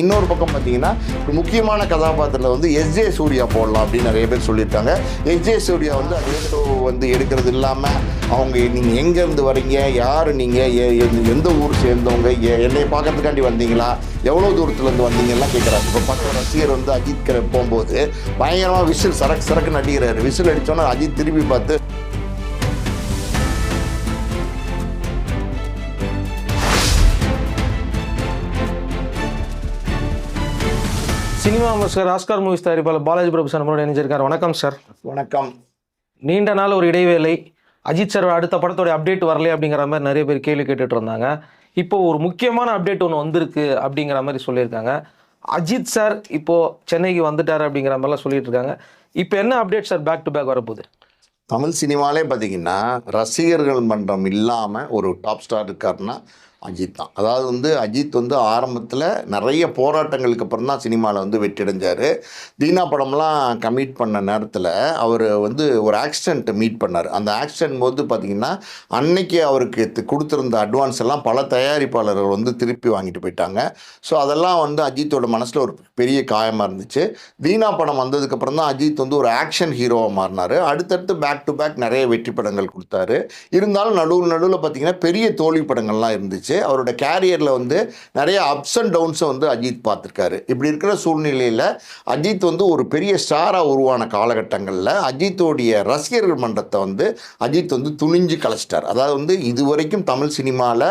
இன்னொரு பக்கம் பார்த்தீங்கன்னா ஒரு முக்கியமான கதாபாத்திரத்தில் வந்து எஸ்ஜே சூர்யா போடலாம் அப்படின்னு நிறைய பேர் சொல்லியிருக்காங்க. எஸ்ஜே சூர்யா வந்து அதே ஷோ வந்து எடுக்கிறது இல்லாமல் அவங்க நீங்கள் எங்கேருந்து வரீங்க? யார் நீங்கள் எந்த ஊர் சேர்ந்தவங்க? என்னை பார்க்கறதுக்காண்டி வந்தீங்களா? எவ்வளோ தூரத்துலேருந்து வந்தீங்கலாம் கேட்குறாங்க இப்போ பக்கம் ரசிகர் வந்து அஜித் கரை போகும்போது பயங்கரமாக விசில் சரக்கு சரக்கு நடிக்கிறாரு விசில் அடித்தோன்னே அஜித் திரும்பி பார்த்து சினிமா விமர்சகர் ஆஸ்கார் மூவிஸ் தயாரிப்பாளர் பாலாஜி பிரபு சார் நம்மளோட இணைஞ்சிருக்காரு. வணக்கம் சார். வணக்கம். நீண்ட நாள் ஒரு இடைவேளை அஜித் சார் அடுத்த படத்தோட அப்டேட் வரலையே அப்படிங்கிற மாதிரி நிறைய பேர் கேள்வி கேட்டுட்டு இருந்தாங்க. இப்போ ஒரு முக்கியமான அப்டேட் ஒன்று வந்திருக்கு அப்படிங்கிற மாதிரி சொல்லியிருக்காங்க. அஜித் சார் இப்போ சென்னைக்கு வந்துட்டார் அப்படிங்கிற மாதிரிலாம் சொல்லிட்டு இருக்காங்க. இப்போ என்ன update sir back to back வரப்போகுது? தமிழ் சினிமாலே பார்த்தீங்கன்னா ரசிகர்கள் மன்றம் இல்லாமல் ஒரு டாப் ஸ்டார் இருக்காருன்னா அஜித் தான். அதாவது வந்து அஜித் வந்து ஆரம்பத்தில் நிறைய போராட்டங்களுக்கு அப்புறம் தான் சினிமாவில் வந்து வெற்றிடைஞ்சார் தீனா படம்லாம் கமிட் பண்ண நேரத்தில் அவர் வந்து ஒரு ஆக்சிடென்ட்டை மீட் பண்ணார். அந்த ஆக்சிடென்ட் போது பார்த்திங்கன்னா அன்னைக்கு அவருக்கு கொடுத்துருந்த அட்வான்ஸ் எல்லாம் பல தயாரிப்பாளர்கள் வந்து திருப்பி வாங்கிட்டு போயிட்டாங்க. ஸோ அதெல்லாம் வந்து அஜித்தோட மனசில் ஒரு பெரிய காயமாக இருந்துச்சு. தீனா படம் வந்ததுக்கப்புறம் தான் அஜித் வந்து ஒரு ஆக்ஷன் ஹீரோவாக மாறினார். அடுத்தடுத்து பேக் டு பேக் நிறைய வெற்றி படங்கள் கொடுத்தாரு. இருந்தாலும் நடுவில் நடுவில் பார்த்தீங்கன்னா பெரிய தோல்வி படங்கள்லாம் இருந்துச்சு. அவரோட கேரியரில் வந்து நிறைய அப்ஸ் அண்ட் டவுன்ஸை வந்து அஜித் பார்த்துருக்காரு. இப்படி இருக்கிற சூழ்நிலையில் அஜித் வந்து ஒரு பெரிய ஸ்டாராக உருவான காலகட்டங்களில் அஜித்தோடைய ரசிகர்கள் மன்றத்தை வந்து அஜித் வந்து துணிஞ்சு கலைச்சிட்டார். அதாவது வந்து இதுவரைக்கும் தமிழ் சினிமாவில்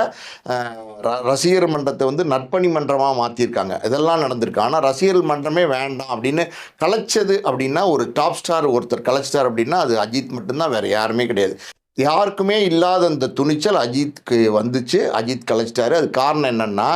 ரசிகர் மன்றத்தை வந்து நட்பணி மன்றமாக மாற்றிருக்காங்க இதெல்லாம் நடந்திருக்கு. ஆனால் ரசிகர்கள் மன்றமே வேண்டாம் அப்படின்னு கலைச்சது அப்படின்னா ஒரு டாப் ஸ்டார் ஒருத்தர் கலைச்சிட்டார் அப்படின்னா அது அஜித் மட்டும்தான் வேறு யாருமே கிடையாது. யாருக்குமே இல்லாத அந்த துணிச்சல் அஜித்துக்கு வந்துச்சு. அஜித் கலைச்சிட்டாரு. அது காரணம் என்னென்னா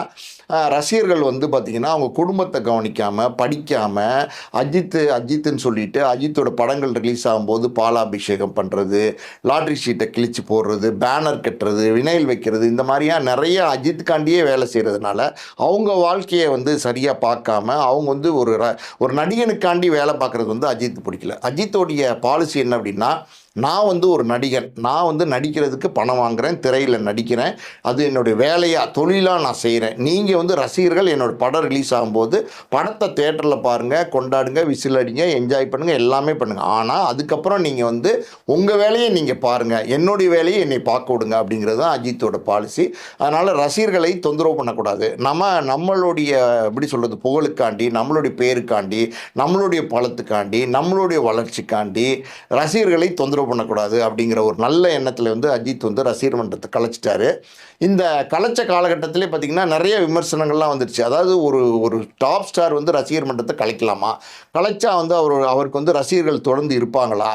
ரசிகர்கள் வந்து பார்த்திங்கன்னா அவங்க குடும்பத்தை கவனிக்காமல் படிக்காமல் அஜித்து அஜித்துன்னு சொல்லிட்டு அஜித்தோட படங்கள் ரிலீஸ் ஆகும்போது பாலாபிஷேகம் பண்ணுறது லாட்ரி ஷீட்டை கிழிச்சு போடுறது பேனர் கட்டுறது வினைல் வைக்கிறது இந்த மாதிரியா நிறைய அஜித்துக்காண்டியே வேலை செய்கிறதுனால அவங்க வாழ்க்கையை வந்து சரியாக பார்க்காம அவங்க வந்து ஒரு ர- ஒரு நடிகனுக்காண்டி வேலை பார்க்குறது வந்து அஜித் பிடிக்கல. அஜித்தோடைய பாலிசி என்ன அப்படின்னா நான் வந்து ஒரு நடிகன். நான் வந்து நடிக்கிறதுக்கு பணம் வாங்குறேன் திரையில் நடிக்கிறேன். அது என்னுடைய வேலையாக தொழிலாக நான் செய்கிறேன் நீங்கள் வந்து ரசிகர்கள் என்னோட படம் ரிலீஸ் ஆகும்போது படத்தை தேட்டரில் பாருங்கள் கொண்டாடுங்க விசில் அடிங்க என்ஜாய் பண்ணுங்கள் எல்லாமே பண்ணுங்கள் ஆனால் அதுக்கப்புறம் நீங்கள் வந்து உங்கள் வேலையை நீங்கள் பாருங்கள் என்னுடைய வேலையை என்னை பார்க்க விடுங்க அப்படிங்கிறது தான் அஜித்தோட பாலிசி அதனால் ரசிகர்களை தொந்தரவு பண்ணக்கூடாது. நம்ம நம்மளுடைய எப்படி சொல்கிறது புகழுக்காண்டி நம்மளுடைய பேருக்காண்டி நம்மளுடைய பலத்துக்காண்டி நம்மளுடைய வளர்ச்சிக்காண்டி ரசிகர்களை தொந்தரவு பண்ணக்கூடாது அப்படிங்கிற ஒரு நல்ல எண்ணத்தில் வந்து அஜித் வந்து ரசிகர் மன்றத்தை கலைச்சிட்டாரு. இந்த கலைச்ச காலகட்டத்திலே பார்த்திங்கன்னா நிறைய விமர்சனங்கள்லாம் வந்துருச்சு. அதாவது ஒரு ஒரு டாப் ஸ்டார் வந்து ரசிகர் மன்றத்தை கலைக்கலாமா? கலைச்சா வந்து அவர் அவருக்கு வந்து ரசிகர்கள் தொடர்ந்து இருப்பாங்களா?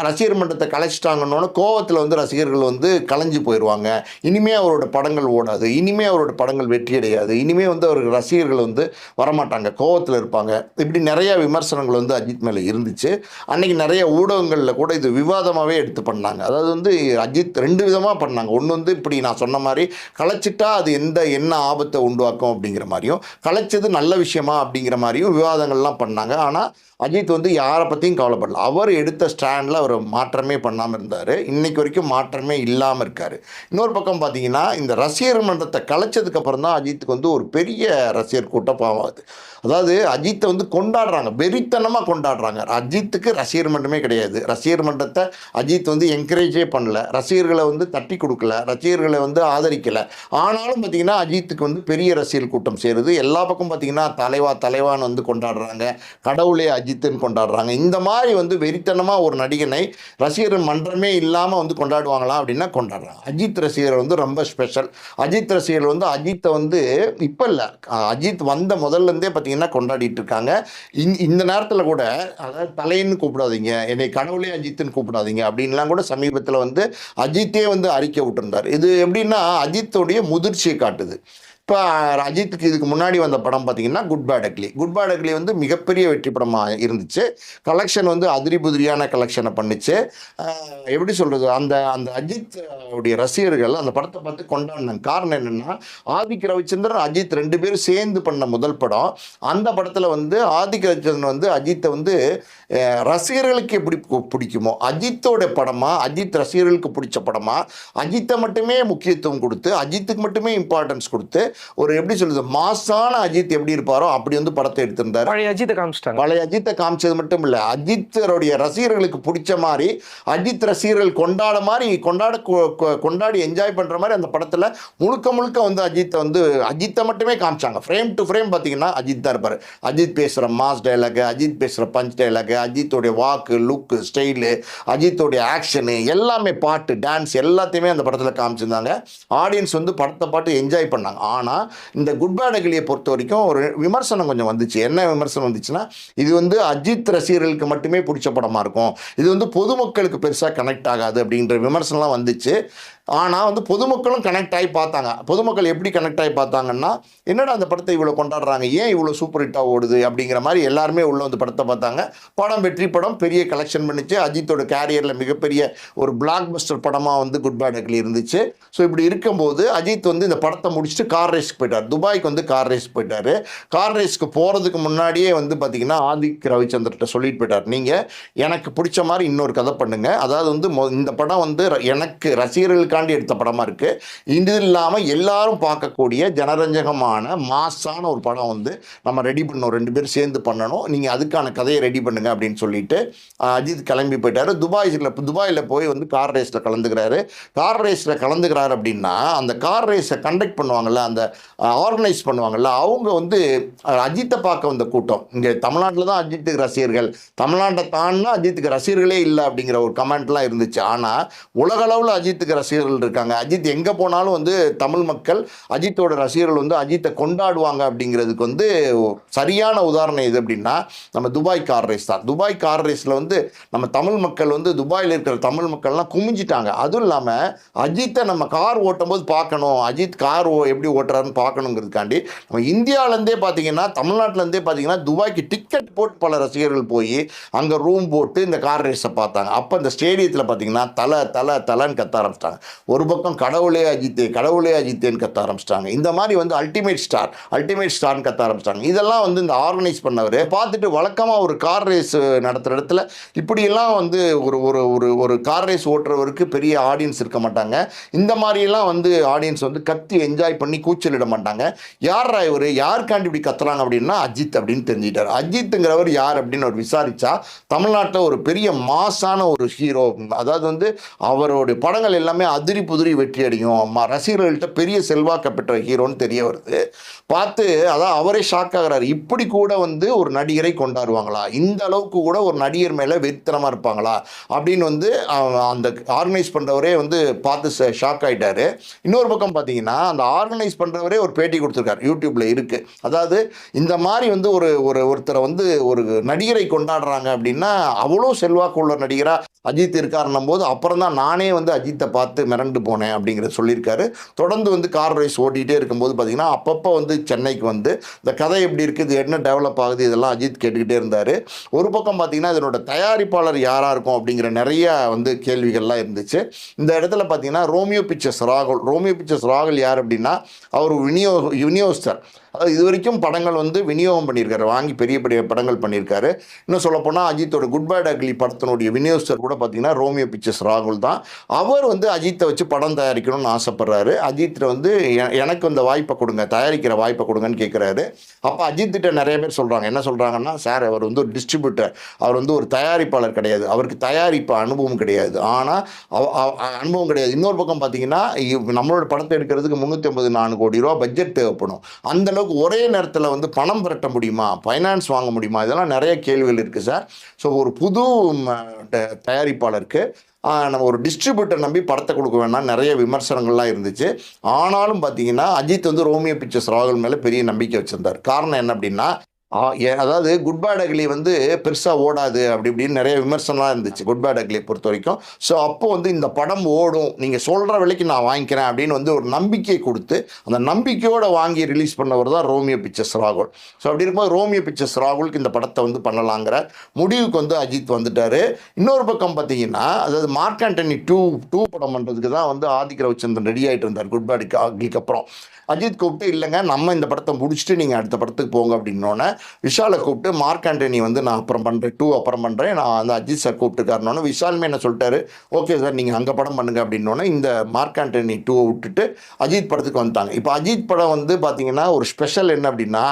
ரசிகர் மன்றத்தை கலைச்சிட்டாங்கன்னொன்னே கோவத்தில் வந்து ரசிகர்கள் வந்து கலைஞ்சு போயிடுவாங்க இனிமே அவரோட படங்கள் ஓடாது. இனிமேல் அவரோட படங்கள் வெற்றி அடையாது இனிமேல் வந்து அவருக்கு ரசிகர்கள் வந்து வரமாட்டாங்க. கோவத்தில் இருப்பாங்க. இப்படி நிறைய விமர்சனங்கள் வந்து அஜித் மேலே இருந்துச்சு. அன்றைக்கி நிறைய ஊடகங்களில் கூட இது விவாதமாகவே எடுத்து பண்ணாங்க. அதாவது வந்து அஜித் ரெண்டு விதமாக பண்ணாங்க. ஒன்று வந்து இப்படி நான் சொன்ன மாதிரி கலைச்சிட்டா அது எந்த என்ன ஆபத்தை உண்டாக்கும் அப்படிங்கிற மாதிரியும் கலைச்சது நல்ல விஷயமா அப்படிங்கிற மாதிரியும் விவாதங்கள்லாம் பண்ணாங்க. ஆனால் அஜித் வந்து யாரை பற்றியும் கவலைப்படல. அவர் எடுத்த ஸ்டாண்டில் அவர் மாற்றமே பண்ணாமல் இருந்தார். இன்றைக்கு வரைக்கும் மாற்றமே இல்லாமல் இருக்கார். இன்னொரு பக்கம் பார்த்தீங்கன்னா இந்த ரசிகர் மன்றத்தை கலைச்சதுக்கப்புறம் தான் அஜித்துக்கு வந்து ஒரு பெரிய ரசிகர் கூட்டம் பாவாது அதாவது அஜித்தை வந்து கொண்டாடுறாங்க வெறித்தனமாக கொண்டாடுறாங்க. அஜித்துக்கு ரசிகர் மன்றமே கிடையாது. ரசிகர் மன்றத்தை அஜித் வந்து என்கரேஜே பண்ணல. ரசிகர்களை வந்து தட்டி கொடுக்கல. ரசிகர்களை வந்து ஆதரிக்கலை. ஆனாலும் பார்த்தீங்கன்னா அஜித்துக்கு வந்து பெரிய ரசிகர் கூட்டம் சேருது. எல்லா பக்கம் பார்த்தீங்கன்னா தலைவா தலைவான்னு வந்து கொண்டாடுறாங்க. கடவுளே அஜித்துன்னு கொண்டாடுறாங்க. இந்த மாதிரி வந்து வெறித்தனமாக ஒரு நடிகனை ரசிகர் மன்றமே இல்லாமல் வந்து கொண்டாடுவாங்களா அப்படின்னா கொண்டாடுறாங்க. அஜித் ரசிகர் வந்து ரொம்ப ஸ்பெஷல் அஜித் ரசிகர் வந்து அஜித்தை வந்து இப்போ இல்லை. அஜித் வந்த முதல்ல இருந்தே பார்த்தீங்கன்னா கொண்டாடிட்டு இருக்காங்க? இந்த இந்த நேரத்தில் கூட அதாவது தலைன்னு கூப்பிடாதீங்க என்னை கனவுலே அஜித்துன்னு கூப்பிடாதீங்க அப்படின்லாம் கூட சமீபத்தில் வந்து அஜித்தே வந்து அறிக்கை விட்டுருந்தார். இது எப்படின்னா அஜித்தோடைய முதிர்ச்சியை காட்டுது. இப்போ அஜித்துக்கு இதுக்கு முன்னாடி வந்த படம் பார்த்தீங்கன்னா good bad ugly good bad ugly வந்து மிகப்பெரிய வெற்றி படமாக இருந்துச்சு. கலெக்ஷன் வந்து அதிரி புதிரியான கலெக்ஷனை பண்ணுச்சு எப்படி சொல்கிறது அந்த அந்த அஜித் உடைய ரசிகர்கள் அந்த படத்தை பார்த்து கொண்டாடினாங்க காரணம் என்னென்னா ஆதிக் ரவிச்சந்திரன் அஜித் ரெண்டு பேரும் சேர்ந்து பண்ண முதல் படம். அந்த படத்தில் வந்து ஆதிக் ரவிச்சந்திரன் வந்து அஜித்தை வந்து ரசிகர்களுக்கு எப்படி பிடிக்குமோ அஜித்தோட படமாக அஜித் ரசிகர்களுக்கு பிடிச்ச படமாக அஜித்தை மட்டுமே முக்கியத்துவம் கொடுத்து அஜித்துக்கு மட்டுமே இம்பார்ட்டன்ஸ் கொடுத்து ஒரு எப்படி சொல்றது மாசான அஜித் எப்படி இருப்பாரோ அப்படி வந்து படத்தை எடுத்திருந்தாரு. பழைய அஜித்தை காமிச்சிட்டாங்க. பழைய அஜித்தை காமிச்சது மட்டும் இல்லை அஜித்தருடைய ரசிகர்களுக்கு பிடிச்ச மாதிரி அஜித் ரசிகர்கள் கொண்டாட மாதிரி கொண்டாட கொண்டாடி என்ஜாய் பண்ணுற மாதிரி அந்த படத்தில் முழுக்க முழுக்க வந்து அஜித்தை வந்து அஜித்தை மட்டுமே காமிச்சாங்க. ஃப்ரேம் டு ஃப்ரேம் பார்த்தீங்கன்னா அஜித் தான் இருப்பார். அஜித் பேசுகிற மாஸ் டைலாக் அஜித் பேசுகிற பஞ்ச் டைலாக் அஜித்தோடைய வாக்கு லுக்கு ஸ்டைலு அஜித்தோடைய ஆக்ஷனு எல்லாமே பாட்டு டான்ஸ் எல்லாத்தையுமே அந்த படத்தில் காமிச்சிருந்தாங்க. ஆடியன்ஸ் வந்து படத்தை பாட்டு என்ஜாய் பண்ணாங்க. ஆனால் இந்த குட் பேட் அகிலியை பொறுத்த வரைக்கும் ஒரு விமர்சனம் கொஞ்சம் வந்துச்சு. என்ன விமர்சனம் வந்துச்சுன்னா இது வந்து அஜித் ரசிகர்களுக்கு மட்டுமே பிடிச்ச படமாக இருக்கும். இது வந்து பொதுமக்களுக்கு பெருசாக கனெக்ட் ஆகாது அப்படின்ற விமர்சனம்லாம் வந்துச்சு. ஆனால் வந்து பொதுமக்களும் கனெக்ட் ஆகி பார்த்தாங்க. பொதுமக்கள் எப்படி கனெக்ட் ஆகி பார்த்தாங்கன்னா என்னடா அந்த படத்தை இவ்வளோ கொண்டாடுறாங்க? ஏன் இவ்வளோ சூப்பர் ஹிட்டாக ஓடுது? அப்படிங்கிற மாதிரி எல்லாருமே உள்ள வந்து படத்தை பார்த்தாங்க. படம் வெற்றி படம் பெரிய கலெக்ஷன் பண்ணிச்சு. அஜித்தோட கேரியரில் மிகப்பெரிய ஒரு பிளாக் பஸ்டர் படமாக வந்து குட் பேட் அக்லி இருந்துச்சு. ஸோ இப்படி இருக்கும்போது அஜித் வந்து இந்த படத்தை முடிச்சுட்டு கார் ரேஸ்க்கு போயிட்டார். துபாய்க்கு வந்து கார் ரேஸ் போயிட்டார். கார் ரேஸ்க்கு போகிறதுக்கு முன்னாடியே வந்து பார்த்திங்கன்னா ஆதிக் ரவிச்சந்திர்கிட்ட சொல்லிட்டு போயிட்டார். நீங்கள் எனக்கு பிடிச்ச மாதிரி இன்னொரு கதை பண்ணுங்கள் அதாவது வந்து மொ- இந்த படம் வந்து ர- எனக்கு தாண்டி எடுத்த படமாக இருக்குது இது இல்லாமல் எல்லாரும் பார்க்கக்கூடிய ஜனரஞ்சகமான மாஸான ஒரு படம் வந்து நம்ம ரெடி பண்ணோம். ரெண்டு பேரும் சேர்ந்து பண்ணணும். நீங்கள் அதுக்கான கதையை ரெடி பண்ணுங்க அப்படின்னு சொல்லிட்டு அஜித் கிளம்பி போயிட்டாரு. துபாயில் துபாயில் போய் வந்து கார் ரேஸில் கலந்துக்கிறாரு. கார் ரேஸில் கலந்துக்கிறாரு அப்படின்னா அந்த கார் ரேஸை கண்டக்ட் பண்ணுவாங்கள்ல அந்த ஆர்கனைஸ் பண்ணுவாங்கள்ல அவங்க வந்து அஜித்தை பார்க்க வந்த கூட்டம். இங்கே தமிழ்நாட்டில் தான் அஜித்துக்கு ரசிகர்கள். தமிழ்நாட்டை தாண்டினா அஜித்துக்கு ரசிகர்களே இல்லை அப்படிங்கிற ஒரு கமெண்ட்லாம் இருந்துச்சு. ஆனால் உலகளவில் அஜித்துக்கு ரசிகர்கள் இருக்காங்க. அஜித் எங்கே போனாலும் வந்து தமிழ் மக்கள் அஜித்தோட ரசிகர்கள் வந்து அஜித்தை கொண்டாடுவாங்க அப்படிங்கிறதுக்கு வந்து சரியான உதாரணம் எது அப்படின்னா நம்ம துபாய் கார் ரேஸ் தான். துபாய் கார் ரேஸில் வந்து நம்ம தமிழ் மக்கள் வந்து துபாயில் இருக்கிற தமிழ் மக்கள்லாம் குமிஞ்சிட்டாங்க. அதுவும் இல்லாமல் அஜித்தை நம்ம கார் ஓட்டும் போது பார்க்கணும். அஜித் கார் ஓ எப்படி ஓட்டுறாருன்னு பார்க்கணுங்கிறதுக்காண்டி நம்ம இந்தியாவிலேருந்தே பார்த்தீங்கன்னா தமிழ்நாட்டிலேருந்தே பார்த்தீங்கன்னா துபாய்க்கு டிக்கெட் போட்டு பல ரசிகர்கள் போய் அங்கே ரூம் போட்டு இந்த கார் ரேஸை பார்த்தாங்க. அப்போ இந்த ஸ்டேடியத்தில் பார்த்தீங்கன்னா தலை தலை தலைன்னு கத்த ஆரம்பிச்சிட்டாங்க. ஒரு பக்கம் கடவுளே அஜித்தே கடவுளே அஜித்தேன்னு கத்த ஆரம்பிச்சிட்டாங்க. இந்த மாதிரி வந்து அல்டிமேட் ஸ்டார் அல்டிமேட் ஸ்டார்னு கத்த ஆரம்பிச்சிட்டாங்க. இதெல்லாம் வந்து இந்த ஆர்கனைஸ் பண்ணவர் பார்த்துட்டு வழக்கமாக ஒரு கார் ரேஸ் நடத்துகிற இடத்துல இப்படியெல்லாம் வந்து ஒரு ஒரு ஒரு ஒரு கார் ரேஸ் ஓட்டுறவருக்கு பெரிய ஆடியன்ஸ் இருக்க மாட்டாங்க. இந்த மாதிரியெல்லாம் வந்து ஆடியன்ஸ் வந்து கத்தி என்ஜாய் பண்ணி கூச்சலிட மாட்டாங்க. யார் இவர்? யாருக்காண்டி இப்படி கத்துறாங்க அப்படின்னா அஜித் அப்படின்னு தெரிஞ்சிட்டார் அஜித்துங்கிறவர் யார் அப்படின்னு அவர் விசாரித்தா தமிழ்நாட்டில் ஒரு பெரிய மாசான ஒரு ஹீரோ அதாவது வந்து அவருடைய படங்கள் எல்லாமே அது அதிரி புதிரி வெற்றி அடையும். அம்மா ரசிகர்கள்ட்ட பெரிய செல்வாக்க பெற்ற ஹீரோன்னு தெரிய வருது. பார்த்து அதான் அவரே ஷாக் ஆகிறாரு. இப்படி கூட வந்து ஒரு நடிகரை கொண்டாடுவாங்களா? இந்த அளவுக்கு கூட ஒரு நடிகர் மேலே வெறித்தனமாக இருப்பாங்களா? அப்படின்னு வந்து அந்த ஆர்கனைஸ் பண்ணுறவரே வந்து பார்த்து ஷாக் ஆகிட்டார் இன்னொரு பக்கம் பார்த்தீங்கன்னா அந்த ஆர்கனைஸ் பண்ணுறவரே ஒரு பேட்டி கொடுத்துருக்காரு. யூடியூப்பில் இருக்குது அதாவது இந்த மாதிரி வந்து ஒரு ஒரு ஒருத்தரை வந்து ஒரு நடிகரை கொண்டாடுறாங்க அப்படின்னா அவ்வளோ செல்வாக்கு உள்ள நடிகராக அஜித் இருக்காருன்னும் போது அப்புறம் தான் நானே வந்து அஜித்தை பார்த்து மிரண்டு போனேன் அப்படிங்கிறத சொல்லியிருக்காரு. தொடர்ந்து வந்து கார் ரேஸ் ஓட்டிகிட்டே இருக்கும்போது பார்த்தீங்கன்னா அப்பப்போ வந்து சென்னைக்கு வந்து இந்த கதை எப்படி இருக்குது இது என்ன டெவலப் ஆகுது இதெல்லாம் அஜித் கேட்டுக்கிட்டே இருந்தார். ஒரு பக்கம் பார்த்தீங்கன்னா இதனோட தயாரிப்பாளர் யாராக இருக்கும் அப்படிங்கிற நிறைய வந்து கேள்விகள்லாம் இருந்துச்சு. இந்த இடத்துல பார்த்தீங்கன்னா ரோமியோ பிக்சர்ஸ் ராகுல் ரோமியோ பிக்சர்ஸ் ராகுல் யார் அப்படின்னா அவர் விநியோக விநியோகஸ்தர். அதாவது இது வரைக்கும் படங்கள் வந்து விநியோகம் பண்ணியிருக்காரு. வாங்கி பெரிய பெரிய படங்கள் பண்ணியிருக்காரு. இன்னும் சொல்லப்போனால் அஜித்தோட குட் பேட் அக்லி படத்தினுடைய விநியோகஸ்தர் கூட பார்த்தீங்கன்னா ரோமியோ பிக்சர்ஸ் ராகுல் தான். அவர் வந்து அஜித்தை வச்சு படம் தயாரிக்கணும்னு ஆசைப்படுறாரு. அஜித்தை வந்து எனக்கு இந்த வாய்ப்பை கொடுங்க தயாரிக்கிற வாய்ப்பை கொடுங்கன்னு கேட்குறாரு அப்போ அஜித்திட்ட நிறைய பேர் சொல்கிறாங்க என்ன சொல்கிறாங்கன்னா சார் அவர் வந்து ஒரு டிஸ்ட்ரிபியூட்டர் அவர் வந்து ஒரு தயாரிப்பாளர் கிடையாது. அவருக்கு தயாரிப்பு அனுபவம் கிடையாது. ஆனால் அனுபவம் கிடையாது. இன்னொரு பக்கம் பார்த்தீங்கன்னா நம்மளோட படத்தை எடுக்கிறதுக்கு முந்நூற்றி ஐம்பது நாலு கோடி ரூபா பட்ஜெட் தேவைப்படும். அந்த அளவுக்கு ஒரே நேரத்தில் வந்து பணம் திரட்ட முடியுமா? ஃபைனான்ஸ் வாங்க முடியுமா? இதெல்லாம் நிறைய கேள்விகள் இருக்குது சார் ஸோ ஒரு புது தயாரிப்பாளருக்கு நம்ம ஒரு டிஸ்ட்ரிபியூட்டர் நம்பி படத்தை கொடுக்க வேணாம். நிறைய விமர்சனங்கள்லாம் இருந்துச்சு. ஆனாலும் பார்த்தீங்கன்னா அஜித் வந்து ரோமியோ பிக்சர்ஸ் ராகுல் மேலே பெரிய நம்பிக்கை வச்சுருந்தார். காரணம் என்ன அப்படின்னா அதாவது குட் பேட் அக்லி வந்து பெருசாக ஓடாது அப்படி இப்படின்னு நிறைய விமர்சனம்லாம் இருந்துச்சு குட் பேட் அக்லியை பொறுத்த வரைக்கும் ஸோ அப்போ வந்து இந்த படம் ஓடும் நீங்கள் சொல்கிற விலைக்கு நான் வாங்கிக்கிறேன் அப்படின்னு வந்து ஒரு நம்பிக்கை கொடுத்து அந்த நம்பிக்கையோடு வாங்கி ரிலீஸ் பண்ணவர் தான் ரோமியோ பிக்சர்ஸ் ராகுல். ஸோ அப்படி இருக்கும்போது ரோமியோ பிக்சர்ஸ் ராகுலுக்கு இந்த படத்தை வந்து பண்ணலாங்கிற முடிவுக்கு வந்து அஜித் வந்துட்டார். இன்னொரு பக்கம் பார்த்தீங்கன்னா அதாவது மார்க் ஆண்டனி டூ டூ படம் பண்ணுறதுக்கு தான் வந்து ஆதிக்க ரவிச்சந்திரன் ரெடி ஆகிட்டு இருந்தார் குட் பேட் அக்லிக்கு அப்புறம். அஜித் கூப்பிட்டு இல்லைங்க நம்ம இந்த படத்தை முடிச்சுட்டு நீங்கள் அடுத்த படத்துக்கு போங்க அப்படின்னோடனே விஷாலை கூப்பிட்டு மார்க் ஆண்டனி வந்து நான் அப்புறம் பண்ணுறேன் டூ அப்புறம் பண்ணுறேன் நான் அந்த அஜித் சார் கூப்பிட்டுருக்காருனோன்னு விஷாலுமே என்ன சொல்லிட்டாரு ஓகே சார் நீங்கள் அங்கே படம் பண்ணுங்க அப்படின்னோடனே இந்த மார்க் ஆண்டனி டூவை விட்டுட்டு அஜித் படத்துக்கு வந்துட்டாங்க. இப்போ அஜித் படம் வந்து பார்த்தீங்கன்னா ஒரு ஸ்பெஷல் என்ன அப்படின்னா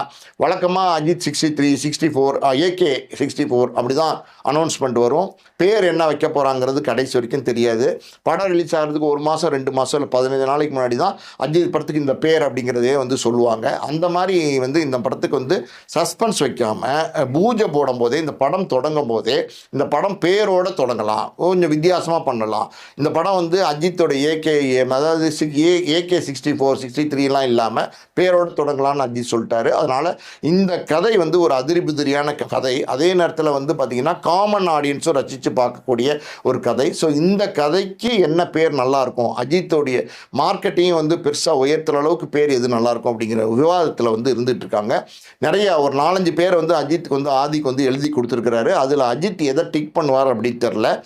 வழக்கமாக Ajith sixty three sixty four AK sixty four அப்படி தான் அனௌன்ஸ்மெண்ட் வரும். பேர் என்ன வைக்க போகிறாங்கிறது கடைசி வரைக்கும் தெரியாது. படம் ரிலீஸ் ஆகிறதுக்கு ஒரு மாதம் ரெண்டு மாதம் இல்லை பதினைஞ்சு நாளைக்கு முன்னாடி தான் அஜித் படத்துக்கு இந்த பேர் அப்படிங்கிறதே வந்து சொல்லுவாங்க. அந்த மாதிரி வந்து இந்த படத்துக்கு வந்து சஸ் சஸ்பென்ஸ் வைக்காமல் பூஜை போடும் போதே இந்த படம் தொடங்கும் போதே இந்த படம் பேரோட தொடங்கலாம். கொஞ்சம் வித்தியாசமாக பண்ணலாம். இந்த படம் வந்து அஜித்தோட ஏகே அதாவது A AK sixty four sixty த்ரீலாம் இல்லாமல் பேரோடு தொடங்கலாம்னு அஜித் சொல்லிட்டாரு. அதனால் இந்த கதை வந்து ஒரு அதிரிபுதிரியான கதை. அதே நேரத்தில் வந்து பார்த்திங்கன்னா காமன் ஆடியன்ஸும் ரசித்து பார்க்கக்கூடிய ஒரு கதை. ஸோ இந்த கதைக்கு என்ன பேர் நல்லாயிருக்கும் அஜித்தோடைய மார்க்கெட்டையும் வந்து பெருசாக உயர்த்துற அளவுக்கு பேர் எது நல்லாயிருக்கும் அப்படிங்கிற விவாதத்தில் வந்து இருந்துகிட்ருக்காங்க நிறைய ஒரு நாலஞ்சு பேர் வந்து அஜித்துக்கு வந்து ஆதிக்கு வந்து எழுதி கொடுத்துருக்கிறாரு. அதில் அஜித் எதை டிக் பண்ணுவார் அப்படின்னு தெரில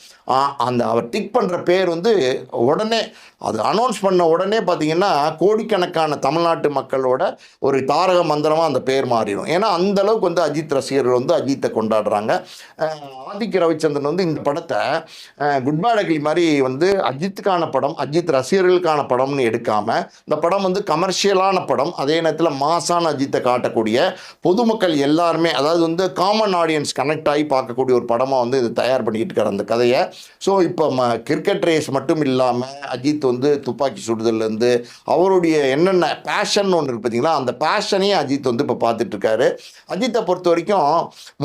அந்த அவர் டிக் பண்ணுற பேர் வந்து உடனே அது அனௌன்ஸ் பண்ண உடனே பார்த்தீங்கன்னா கோடிக்கணக்கான தமிழ்நாட்டு மக்களோட ஒரு தாரக மந்திரமாக அந்த பேர் மாறிடும். ஏன்னா அந்த அளவுக்கு வந்து அஜித் ரசிகர்கள் வந்து அஜித்தை கொண்டாடுறாங்க. அஹ் ஆதிக்க ரவிச்சந்திரன் வந்து இந்த படத்தை குட் பேட் மாதிரி வந்து அஜித்துக்கான படம் அஜித் ரசிகர்களுக்கான படம்னு எடுக்காமல் இந்த படம் வந்து கமர்ஷியலான படம். அதே நேரத்தில் மாசான அஜித்தை காட்டக்கூடிய பொதுமக்கள் எல்லாருமே அதாவது வந்து காமன் ஆடியன்ஸ் கனெக்ட் ஆகி பார்க்கக்கூடிய ஒரு படமாக வந்து இது தயார் பண்ணிக்கிட்டு இருக்கிற அந்த கதையை. ஸோ இப்போ ம கிரிக்கெட் ரேஸ் மட்டும் இல்லாமல் அஜித் வந்து துப்பாக்கி சுடுதல்லேருந்து அவருடைய என்னென்ன பேஷன் ஒன்று இருக்கு பார்த்தீங்களா அந்த பேஷனையும் அஜித் வந்து இப்போ பார்த்துட்ருக்காரு அஜித்தை பொறுத்த வரைக்கும்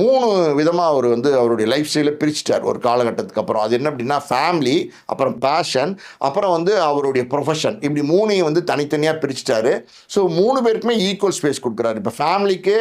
மூணு விதமாக அவர் வந்து அவருடைய லைஃப் ஸ்டைலை பிரிச்சிட்டார். ஒரு காலகட்டத்துக்கு அப்புறம். அது என்ன அப்படின்னா ஃபேமிலி அப்புறம் பேஷன் அப்புறம் வந்து அவருடைய ப்ரொஃபஷன் இப்படி மூணையும் வந்து தனித்தனியாக பிரிச்சிட்டாரு. ஸோ மூணு பேருக்குமே ஈக்குவல் ஸ்பேஸ் கொடுக்குறாரு. இப்போ ஃபேமிலிக்கு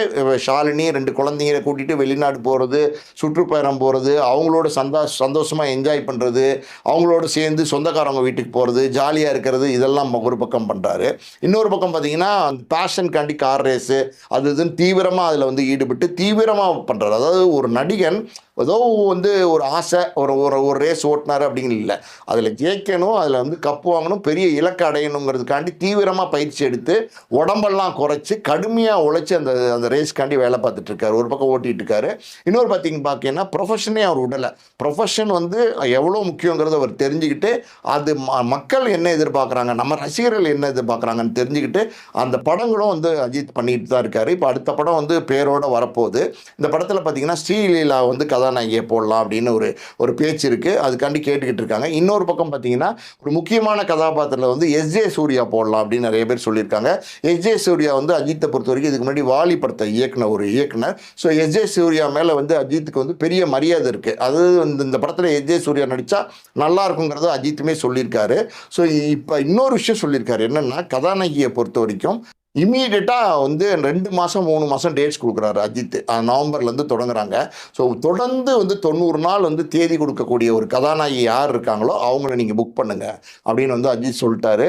ஷாலினி ரெண்டு குழந்தைங்களை கூட்டிகிட்டு வெளிநாடு போகிறது சுற்றுப்பயணம் போகிறது அவங்களோட சந்தா சந்தோஷமாக என்ஜாய் பண்ணுறது அவங்களோட சேர்ந்து சொந்தக்காரவங்க வீட்டுக்கு போகிறது ஜாலியாக இருக்கிறது இதெல்லாம் ஒரு பக்கம் பண்ணுறாரு இன்னொரு பக்கம் பார்த்தீங்கன்னா அந்த பேஷன்காண்டி கார் ரேஸு அது இதுன்னு தீவிரமாக அதில் வந்து ஈடுபட்டு தீவிரமாக பண்ணுறாரு அதாவது ஒரு நடிகன் ஏதோ வந்து ஒரு ஆசை ஒரு ஒரு ஒரு ரேஸ் ஓட்டினார் அப்படின்னு இல்லை. அதில் ஜெயிக்கணும் அதில் வந்து கப்பு வாங்கணும் பெரிய இலக்கு அடையணுங்கிறதுக்காண்டி தீவிரமாக பயிற்சி எடுத்து உடம்பெல்லாம் குறைச்சி கடுமையாக உழைச்சி அந்த அந்த ரேஸ்க்காண்டி வேலை பார்த்துட்டு இருக்காரு ஒரு பக்கம் ஓட்டிகிட்டு இருக்காரு இன்னொரு பார்த்தீங்க பார்த்தீங்கன்னா ப்ரொஃபஷனே அவர் விடலை. ப்ரொஃபஷன் வந்து எவ்வளோ முக்கியங்கிறத அவர் தெரிஞ்சுக்கிட்டு அது ம- மக்கள் என்ன எதிர்பார்க்குறாங்க நம்ம ரசிகர்கள் என்ன எதிர்பார்க்குறாங்கன்னு தெரிஞ்சுக்கிட்டு அந்த படங்களும் வந்து அஜித் பண்ணிட்டு தான் இருக்கார். இப்போ அடுத்த படம் வந்து பேரோட வரப்போகுது. இந்த படத்தில் பார்த்தீங்கன்னா ஸ்ரீலீலா வந்து கதாநாயகியை போடலாம் அப்படின்னு ஒரு ஒரு பேச்சு இருக்குது அதுக்காண்டி கேட்டுக்கிட்டு இருக்காங்க. இன்னொரு பக்கம் பார்த்தீங்கன்னா ஒரு முக்கியமான கதாபாத்திரத்தில் வந்து எஸ் ஜே சூர்யா போடலாம் அப்படின்னு நிறைய பேர் சொல்லியிருக்காங்க. எஸ் ஜே சூர்யா வந்து அஜித்தை பொறுத்த வரைக்கும் இதுக்கு முன்னாடி வாலி படத்தை இயக்குன ஒரு இயக்குனர். ஸோ எஸ் ஜே சூர்யா மேலே வந்து அஜித்துக்கு வந்து பெரிய மரியாதை இருக்குது அது வந்து இந்த படத்தில் எஸ் ஜே சூர்யா நடித்தா நல்லா இருக்குங்கிறத அஜித்துமே சொல்லியிருக்காரு. ஸோ இப்போ இன்னொரு விஷயம் சொல்லியிருக்காரு. என்னென்னா கதாநாயகியை பொறுத்த வரைக்கும் இம்மீடியட்டாக வந்து ரெண்டு மாதம் மூணு மாதம் டேட்ஸ் கொடுக்குறாரு அஜித். நவம்பர்லேருந்து தொடங்குறாங்க. ஸோ தொடர்ந்து வந்து தொண்ணூறு நாள் வந்து தேதி கொடுக்கக்கூடிய ஒரு கதாநாயகி யார் இருக்காங்களோ அவங்கள நீங்கள் புக் பண்ணுங்கள் அப்படின்னு வந்து அஜித் சொல்லிட்டாரு.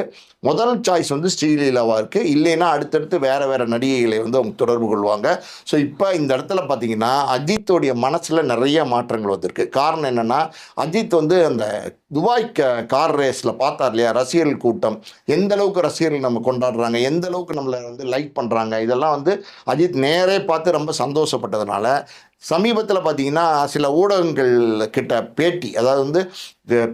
முதல் சாய்ஸ் வந்து ஸ்ரீலீலாவாக இருக்குது இல்லைன்னா அடுத்தடுத்து வேறு வேறு நடிகைகளை வந்து அவங்க தொடர்பு கொள்வாங்க. ஸோ இப்போ இந்த இடத்துல பார்த்தீங்கன்னா அஜித்தோடைய மனசில் நிறைய மாற்றங்கள் வந்திருக்கு. காரணம் என்னென்னா அஜித் வந்து அந்த துபாய் க கார் ரேஸில் பார்த்தார் இல்லையா? ரசிகர்கள் கூட்டம். எந்த அளவுக்கு ரசிகர்கள் நம்ம கொண்டாடுறாங்க? எந்த அளவுக்கு நம்மளை வந்து லைக் பண்ணுறாங்க இதெல்லாம் வந்து அஜித் நேரே பார்த்து ரொம்ப சந்தோஷப்பட்டதுனால சமீபத்தில் பார்த்தீங்கன்னா சில ஊடகங்கள் கிட்ட பேட்டி அதாவது வந்து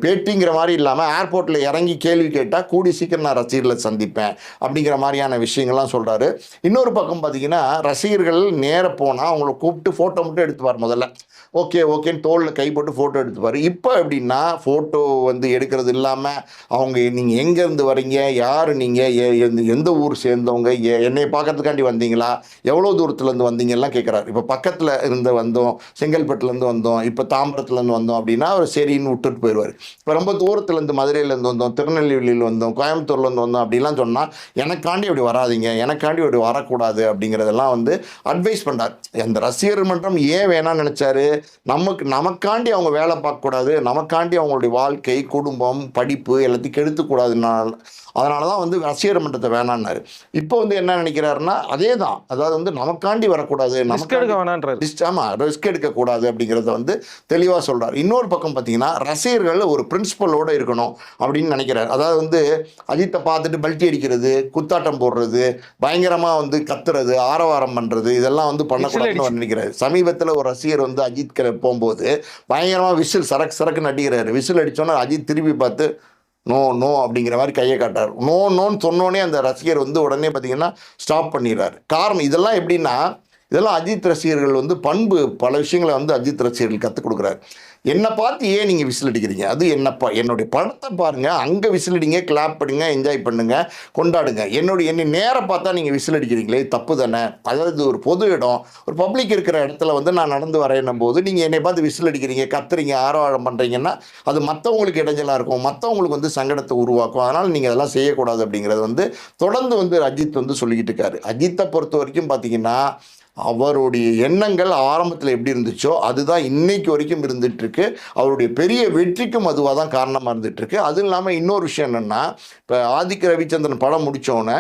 பேட்டிங்கிற மாதிரி இல்லாமல் ஏர்போர்ட்டில் இறங்கி கேள்வி கேட்டால் கூடி சீக்கிரம் நான் ரசிகர்களை சந்திப்பேன் அப்படிங்கிற மாதிரியான விஷயங்கள்லாம் சொல்கிறாரு இன்னொரு பக்கம் பார்த்தீங்கன்னா ரசிகர்கள் நேர போனால் அவங்கள கூப்பிட்டு ஃபோட்டோ மட்டும் எடுத்துப்பார் முதல்ல. ஓகே ஓகேன்னு தோளில் கை போட்டு ஃபோட்டோ எடுத்துப்பார். இப்போ எப்படின்னா ஃபோட்டோ வந்து எடுக்கிறது இல்லாமல் அவங்க நீங்கள் எங்கேருந்து வரீங்க யார் நீங்கள் எந்த ஊர் சேர்ந்தவங்க? எ- என்னை பார்க்கறதுக்காண்டி வந்தீங்களா? எவ்வளோ தூரத்துலேருந்து வந்தீங்க எல்லாம் கேட்குறாரு இப்போ பக்கத்தில் இருந்து வந்தோம் செங்கல்பட்டுலேருந்து வந்தோம் இப்போ தாம்பரத்துலேருந்து வந்தோம் அப்படின்னா அவர் சரின்னு விட்டுட்டு போயிடுவார் இப்போ ரொம்ப தூரத்துலேருந்து மதுரையிலேருந்து வந்தோம் திருநெல்வேலியில் வந்தோம் கோயம்புத்தூர்லேருந்து வந்தோம் அப்படிலாம் சொன்னால் எனக்காண்டி அப்படி வராதீங்க. எனக்காண்டி அப்படி வரக்கூடாது. அப்படிங்கிறதெல்லாம் வந்து அட்வைஸ் பண்ணுறார் அந்த ரசிகர் மன்றம் ஏன் வேணாம்னு நினச்சாரு? நமக்கு நமக்காண்டி அவங்க வேலை பார்க்கக்கூடாது நமக்காண்டி அவங்களுடைய வாழ்க்கை குடும்பம் படிப்பு எல்லாத்தையும் கெடுத்துக்கூடாதுனால அதனால தான் வந்து ரசிகர் மன்றத்தை வேணான்னாரு. இப்போ வந்து என்ன நினைக்கிறாருன்னா அதே தான் அதாவது வந்து நமக்காண்டி வரக்கூடாது நமக்கு எடுக்க வேணான்றாரு. ஆமாம் ரிஸ்க் எடுக்கக்கூடாது அப்படிங்கிறத வந்து தெளிவாக சொல்கிறார் இன்னொரு பக்கம் பார்த்தீங்கன்னா ரசிகர்கள் ஒரு பிரின்சிபலோடு இருக்கணும் அப்படின்னு நினைக்கிறார். அதாவது வந்து அஜித்தை பார்த்துட்டு பல்ட்டி அடிக்கிறது குத்தாட்டம் போடுறது பயங்கரமாக வந்து கத்துறது ஆரவாரம் பண்ணுறது இதெல்லாம் வந்து பண்ணக்கூடாதுன்னு நினைக்கிறாரு. சமீபத்தில் ஒரு ரசிகர் வந்து அஜித் கிட்ட போகும்போது பயங்கரமாக விசில் சரக்கு சரக்குன்னு அடிக்கிறாரு. விசில் அடித்தோன்னே அஜித் திரும்பி பார்த்து நோ நோ அப்படிங்கிற மாதிரி கையை காட்டார் நோ நோன்னு சொன்னோடனே அந்த ரசிகர் வந்து உடனே பார்த்தீங்கன்னா ஸ்டாப் பண்ணிடுறாரு. காரணம் இதெல்லாம் எப்படின்னா இதெல்லாம் அஜித் ரசிகர்கள் வந்து பண்பு பல விஷயங்களை வந்து அஜித் ரசிகர்கள் கற்றுக் கொடுக்குறாரு. என்னை பார்த்து ஏன் நீங்கள் விசில் அடிக்கிறீங்க அது என்னப்பா என்னுடைய படத்தை பாருங்கள் அங்கே விசில் அடிங்க கிளாப் பண்ணுங்க என்ஜாய் பண்ணுங்க கொண்டாடுங்க. என்னுடைய என்னை நேராக பார்த்தா நீங்கள் விசில் அடிக்கிறீங்களே தப்பு தானே? அதாவது ஒரு பொது இடம் ஒரு பப்ளிக் இருக்கிற இடத்துல வந்து நான் நடந்து வரேன்னும் போது நீங்கள் என்னை பார்த்து விசில் அடிக்கிறீங்க கத்துறீங்க ஆரவாரம் பண்ணுறீங்கன்னா அது மற்றவங்களுக்கு இடைஞ்சலாக இருக்கும். மற்றவங்களுக்கு வந்து சங்கடத்தை உருவாக்கும். அதனால் நீங்கள் அதெல்லாம் செய்யக்கூடாது அப்படிங்கிறது வந்து தொடர்ந்து வந்து அஜித் வந்து சொல்லிக்கிட்டு இருக்காரு. அஜித்தை பொறுத்த வரைக்கும் பார்த்தீங்கன்னா அவருடைய எண்ணங்கள் ஆரம்பத்தில் எப்படி இருந்துச்சோ அதுதான் இன்னைக்கு வரைக்கும் இருந்துகிட்ருக்கு அவருடைய பெரிய வெற்றிக்கும் அதுவாக தான் காரணமாக இருந்துகிட்ருக்கு அதுவும் இல்லாமல் இன்னொரு விஷயம் என்னென்னா இப்போ ஆதிக்க ரவிச்சந்திரன் படம் முடித்தோன்னே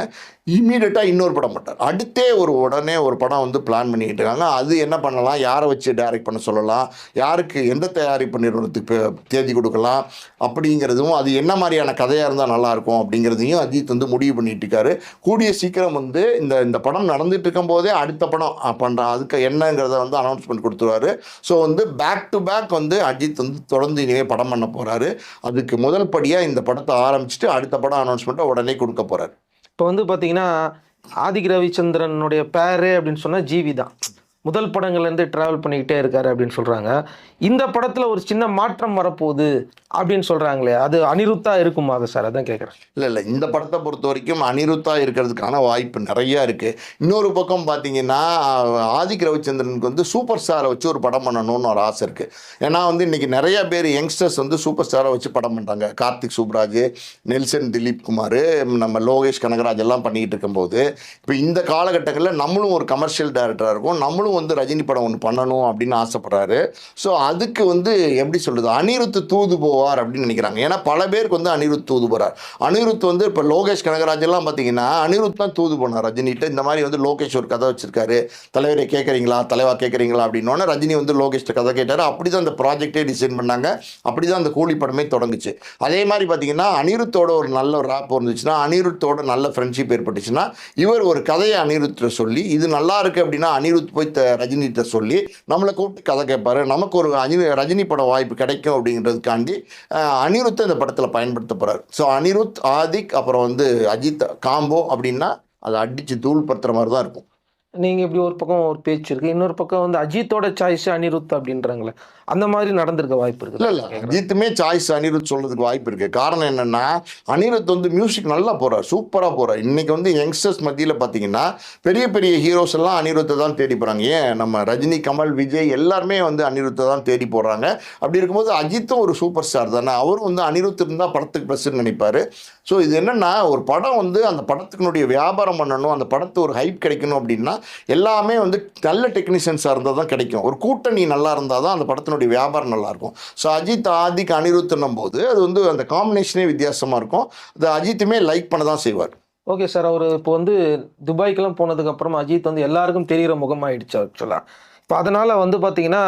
இம்மீடியட்டாக இன்னொரு படம் பண்ணார் அடுத்தே ஒரு உடனே ஒரு படம் வந்து பிளான் பண்ணிக்கிட்டு இருக்காங்க. அது என்ன பண்ணலாம்? யாரை வச்சு டைரக்ட் பண்ண சொல்லலாம்? யாருக்கு எந்த தயாரிப்பு நிறுவனத்துக்கு தேதி கொடுக்கலாம்? அப்படிங்கிறதும் அது என்ன மாதிரியான கதையாக இருந்தால் நல்லாயிருக்கும் அப்படிங்கிறதையும் அஜித் வந்து முடிவு பண்ணிட்டு இருக்காரு. கூடிய சீக்கிரம் வந்து இந்த இந்த படம் நடந்துட்டு இருக்கும் போதே அடுத்த படம் பண்ணுற அதுக்கு என்னங்கிறத வந்து அனௌன்ஸ்மெண்ட் கொடுத்துருவாரு. ஸோ வந்து பேக் டு பேக் வந்து அஜித் வந்து தொடர்ந்து இனிமேல் படம் பண்ண போகிறாரு அதுக்கு முதல் படியாக இந்த படத்தை ஆரம்பிச்சுட்டு அடுத்த படம் அனௌன்ஸ்மெண்ட்டை உடனே கொடுக்க போகிறாரு இப்போ வந்து பார்த்தீங்கன்னா ஆதிக் ரவிச்சந்திரனுடைய பேரே அப்படின்னு சொன்னால் ஜிவி தான் முதல் படங்கள்லேருந்து ட்ராவல் பண்ணிக்கிட்டே இருக்காரு அப்படின்னு சொல்கிறாங்க இந்த படத்தில் ஒரு சின்ன மாற்றம் வரப்போகுது அப்படின்னு சொல்கிறாங்களே அது அனிருத்தா இருக்குமா அது சார்? அதான் கேட்குறேன் இல்லை இல்லை இந்த படத்தை பொறுத்த வரைக்கும் அனிருத்தா இருக்கிறதுக்கான வாய்ப்பு நிறையா இருக்குது இன்னொரு பக்கம் பார்த்தீங்கன்னா ஆதிக் ரவிச்சந்திரனுக்கு வந்து சூப்பர் ஸ்டாரை வச்சு ஒரு படம் பண்ணணும்னு ஒரு ஆசை இருக்குது ஏன்னா வந்து இன்றைக்கி நிறையா பேர் யங்ஸ்டர்ஸ் வந்து சூப்பர் ஸ்டாரை வச்சு படம் பண்ணுறாங்க கார்த்திக் சூப்ராஜ் நெல்சன் திலீப் குமார் நம்ம லோகேஷ் கனகராஜ் எல்லாம் பண்ணிக்கிட்டு இருக்கும்போது இப்போ இந்த காலகட்டங்களில் நம்மளும் ஒரு கமர்ஷியல் டைரக்டராக இருக்கும். நம்மளும் வந்து ரஜினி படம் ஒன்று பண்ணணும் அப்படின்னு ஆசைப்படுறாரு. ஸோ அதுக்கு வந்து எப்படி சொல்கிறது அனிருத் தூது போவார் அப்படின்னு நினைக்கிறாங்க. ஏன்னா பல பேருக்கு வந்து அனிருத் தூது போகிறார் அனிருத் வந்து இப்போ லோகேஷ் கனகராஜெல்லாம் பார்த்தீங்கன்னா அனிருத் தான் தூது போனார் ரஜினிகிட்ட. இந்த மாதிரி வந்து லோகேஷ் ஒரு கதை வச்சுருக்காரு. தலைவரை கேட்குறீங்களா தலைவா கேட்குறீங்களா அப்படின்னோடனே ரஜினி வந்து லோகேஷ்ட கதை கேட்டார். அப்படி தான் அந்த ப்ராஜெக்டே டிசைன் பண்ணாங்க. அப்படி தான் அந்த கூலி படமே தொடங்குச்சு. அதே மாதிரி பார்த்தீங்கன்னா அனிருத்தோட ஒரு நல்ல ஒரு ராப் இருந்துச்சுன்னா அனிருத்தோட நல்ல ஃப்ரெண்ட்ஷிப் ஏற்பட்டுச்சுன்னா இவர் ஒரு கதையை அனிருத்த சொல்லி இது நல்லா இருக்கு அப்படின்னா அனிருத் போய் ரஜினிகிட்ட சொல்லி நம்மளை கூப்பிட்டு கதை கேட்பாரு. நமக்கு ஒரு அஜினி ரஜினி படம் வாய்ப்பு கிடைக்கும் அப்படிங்கிறதுக்காண்டி அனிருத்தை இந்த படத்தில் பயன்படுத்த போகிறார் ஸோ அனிருத் ஆதிக் அப்புறம் வந்து அஜித் காம்போ அப்படின்னா அதை அடித்து தூள் படுத்துகிற மாதிரி தான் இருக்கும். நீங்கள் இப்படி ஒரு பக்கம் ஒரு பேச்சு இருக்குது இன்னொரு பக்கம் வந்து அஜித்தோட சாய்ஸ் அனிருத் அப்படின்றாங்களே அந்த மாதிரி நடந்திருக்க வாய்ப்பு இல்லை இருக்குது இல்லை அஜித்துமே சாய்ஸ் அனிருத் சொல்றதுக்கு வாய்ப்பு இருக்குது காரணம் என்னென்னா அனிருத் வந்து மியூசிக் நல்லா போகிறார் சூப்பராக போகிறார் இன்றைக்கி வந்து யங்ஸ்டர்ஸ் மத்தியில் பார்த்தீங்கன்னா பெரிய பெரிய ஹீரோஸ் எல்லாம் அனிருத்தை தான் தேடி போகிறாங்க ஏன்? நம்ம ரஜினி கமல் விஜய் எல்லாருமே வந்து அனிருத்தை தான் தேடி போடுறாங்க அப்படி இருக்கும்போது அஜித்தும் ஒரு சூப்பர் ஸ்டார் தானே. அவரும் வந்து அனிருத் இருந்தால் படத்துக்கு ப்ளஸ்ன்னு நினைப்பாரு. ஸோ இது என்னென்னா ஒரு படம் வந்து அந்த படத்துக்குனுடைய வியாபாரம் பண்ணணும் அந்த படத்து ஒரு ஹைப் கிடைக்கணும் அப்படின்னா எல்லாமே வந்து நல்ல டெக்னீஷியன்ஸாக இருந்தால் தான் கிடைக்கும். ஒரு கூட்டணி நல்லா இருந்தால் தான் அந்த படத்தினுடைய வியாபாரம் நல்லா இருக்கும். ஸோ அஜித் ஆதிக் அனிருத்துன்னும் போது அது வந்து அந்த காம்பினேஷனே வித்தியாசமாக இருக்கும். அது அஜித்துமே லைக் பண்ண தான் செய்வார். ஓகே சார் அவர் இப்போ வந்து துபாய்க்கெல்லாம் போனதுக்கப்புறம் அஜித் வந்து எல்லாருக்கும் தெரிகிற முகமாகிடுச்சு ஆக்சுவலாக இப்போ அதனால் வந்து பார்த்தீங்கன்னா